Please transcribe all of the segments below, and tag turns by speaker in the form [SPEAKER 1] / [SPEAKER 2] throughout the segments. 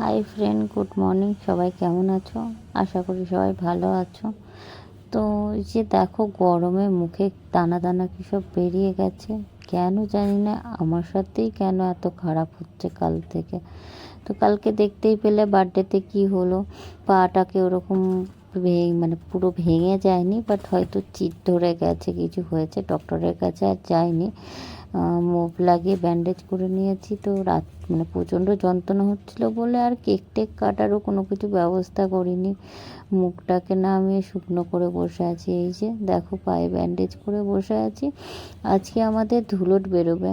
[SPEAKER 1] Hi friend good morning সবাই কেমন আছো? আশা করি সবাই ভালো আছো। তো যে দেখো, গরমে মুখে দানা দানা কী সব বেরিয়ে গেছে? কেন জানি না, আমার সাথেই কেন এত খারাপ হচ্ছে কাল থেকে? তো কালকে দেখতেই পেলে বার্থডেতে কি হলো? পাটাকে ওরকম ভেঙে মানে পুরো ভেঙে যায়নি বাট হয়তো চিট ধরে গেছে, কিছু হয়েছে ডক্টরের কাছে আর যায়নি। মুভ লাগিয়ে ব্যান্ডেজ করে নিয়েছি তো, রাত মানে প্রচণ্ড যন্ত্রণা হচ্ছিল বলে আর কেক টেক কাটারও কোনো কিছু ব্যবস্থা করিনি। মুখটাকে নামিয়ে শুকনো করে বসে আছি, এই যে দেখো পায়ে ব্যান্ডেজ করে বসে আছি। আজকে আমাদের ধুলোট বেরোবে।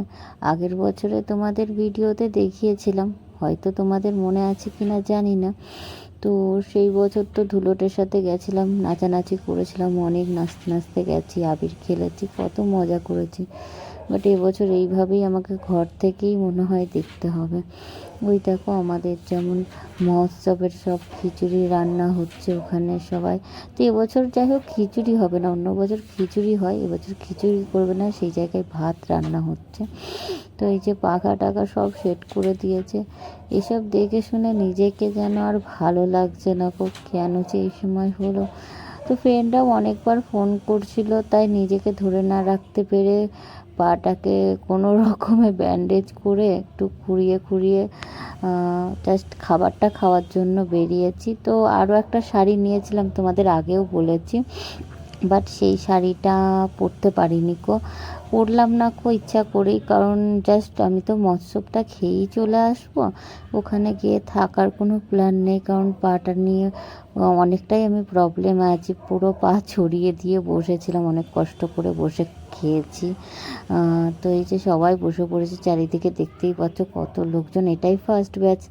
[SPEAKER 1] আগের বছরে তোমাদের ভিডিওতে দেখিয়েছিলাম, হয়তো তোমাদের মনে আছে কি না জানি না। তো সেই বছর তো ধুলোটের সাথে গেছিলাম, নাচানাচি করেছিলাম, অনেক নাচতে নাচতে গেছি, আবির খেলেছি, কত মজা করেছি। বাট এবছর এইভাবেই আমাকে ঘর থেকেই মনে হয় দেখতে হবে। ওই দেখো আমাদের যেমন মহোৎসবের সব খিচুড়ি রান্না হচ্ছে ওখানে সবাই। তো এবছর যাই হোক খিচুড়ি হবে না, অন্য বছর খিচুড়ি হয়, এবছর খিচুড়ি করবে না, সেই জায়গায় ভাত রান্না হচ্ছে। তো এই যে পাখা টাকা সব সেট করে দিয়েছে, এসব দেখে শুনে নিজেকে যেন আর ভালো লাগছে না। কেন যে এই সময় হলো? তো ফ্রেন্ডরাও অনেকবার ফোন করছিল, তাই নিজেকে ধরে না রাখতে পেরে পাটাকে কোনো রকমে ব্যান্ডেজ করে একটু খুঁড়িয়ে খুঁড়িয়ে জাস্ট খাবারটা খাওয়ার জন্য বেরিয়েছি। তো আরও একটা শাড়ি নিয়েছিলাম তোমাদের আগেও বলেছি বাট সেই শাড়িটা পরতে পারিনি কো পরলাম না কো, ইচ্ছা করেই। কারণ জাস্ট আমি তো মৎস্যটা খেয়েই চলে আসব। ওখানে গিয়ে থাকার কোনো প্ল্যান নেই। কারণ পাটা নিয়ে অনেকটাই আমি প্রবলেম আছি। পুরো পা ছড়িয়ে দিয়ে বসেছিলাম। অনেক কষ্ট করে বসে খেয়েছি। তো এই যে সবাই বসে পড়েছে, চারিদিকে দেখতেই পাচ্ছ কত লোকজন। এটাই ফার্স্ট ব্যাচ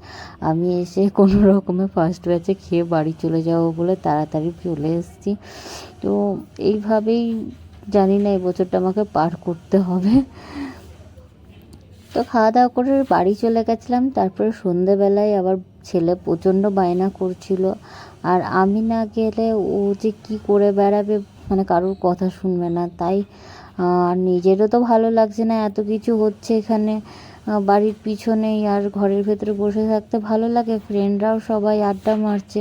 [SPEAKER 1] আমি এসে কোনো রকমে ফার্স্ট ব্যাচে খেয়ে বাড়ি চলে যাব বলে তাড়াতাড়ি চলে এসেছি। তো এইভাবেই জানি না, এই বছরটা আমাকে পার করতে হবে। তো খাওয়া দাওয়া করে বাড়ি চলে গেছিলাম, তারপরে সন্ধেবেলায় আবার ছেলে প্রচণ্ড বায়না করছিল। আর আমি না গেলে ও যে কি করে বেড়াবে মানে কারোর কথা শুনবে না। তাই আর নিজেরও তো ভালো লাগছে না, এত কিছু হচ্ছে এখানে বাড়ির পিছনেই আর ঘরের ভেতরে বসে থাকতে ভালো লাগে। ফ্রেন্ডরাও সবাই আড্ডা মারছে।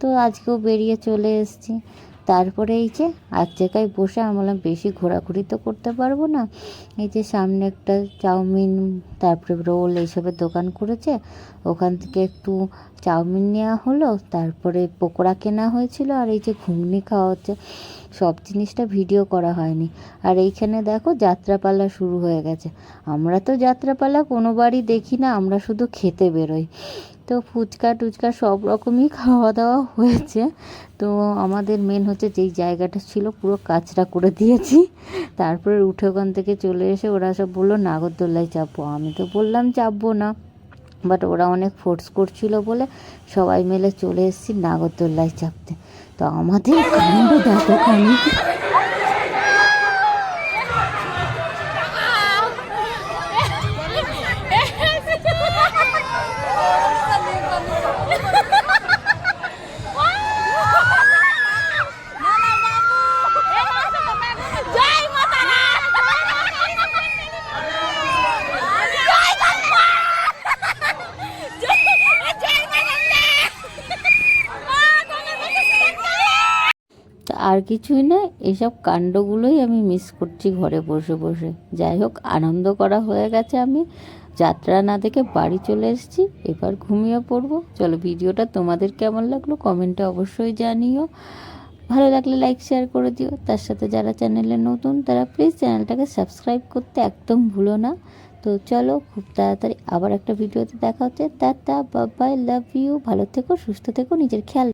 [SPEAKER 1] তো আজকেও বেরিয়ে চলে এসেছি। তারপরে এই যে এক জায়গায় বসে আমি বললাম, বেশি ঘোরাঘুরি তো করতে পারব না। এই যে সামনে একটা চাউমিন, তারপরে রোল এইসবের দোকান করেছে। ওখান থেকে একটু চাউমিন নেওয়া হলো, তারপরে পকোড়া কেনা হয়েছিল, আর এই যে ঘুগনি খাওয়া হচ্ছে। সব জিনিসটা ভিডিও করা হয়নি। আর এইখানে দেখো যাত্রাপালা শুরু হয়ে গেছে। আমরা তো যাত্রাপালা কোনোবারই দেখি না, আমরা শুধু খেতে বেরোই। তো ফুচকা টুচকা সব রকমই খাওয়া দাওয়া হয়েছে। তো আমাদের মেন হচ্ছে যেই জায়গাটা ছিল পুরো কাচরা করে দিয়েছি। তারপরে উঠে ওখান থেকে চলে এসে ওরা সব বলল নাগরদোল্লায় চাপবো। আমি তো বললাম, চাপবো না। বাট ওরা অনেক ফোর্স করছিল বলে সবাই মিলে চলে এসেছি নাগরদোল্লায় চাপতে। তো আমাদের কাণ্ড দেখোখানি আর কিছুই না, এসব কাণ্ডগুলোই আমি মিস করছি ঘরে বসে বসে। যাই হোক, আনন্দ করা হয়ে গেছে আমি। যাত্রা না দেখে বাড়ি চলে এসেছি, এবার ঘুমিয়ে পড়ব। চলো, ভিডিওটা তোমাদের কেমন লাগল কমেন্টে অবশ্যই জানিও। ভালো লাগলে লাইক শেয়ার করে দিও। তার সাথে যারা চ্যানেলে নতুন, তারা প্লিজ চ্যানেলটাকে সাবস্ক্রাইব করতে একদম ভুলো না। তো চলো, খুব তাড়াতাড়ি আবার একটা ভিডিওতে দেখা হচ্ছে। তা বাবাই লাভ ইউ ভালো থেকো, সুস্থ থেকো, নিজের খেয়াল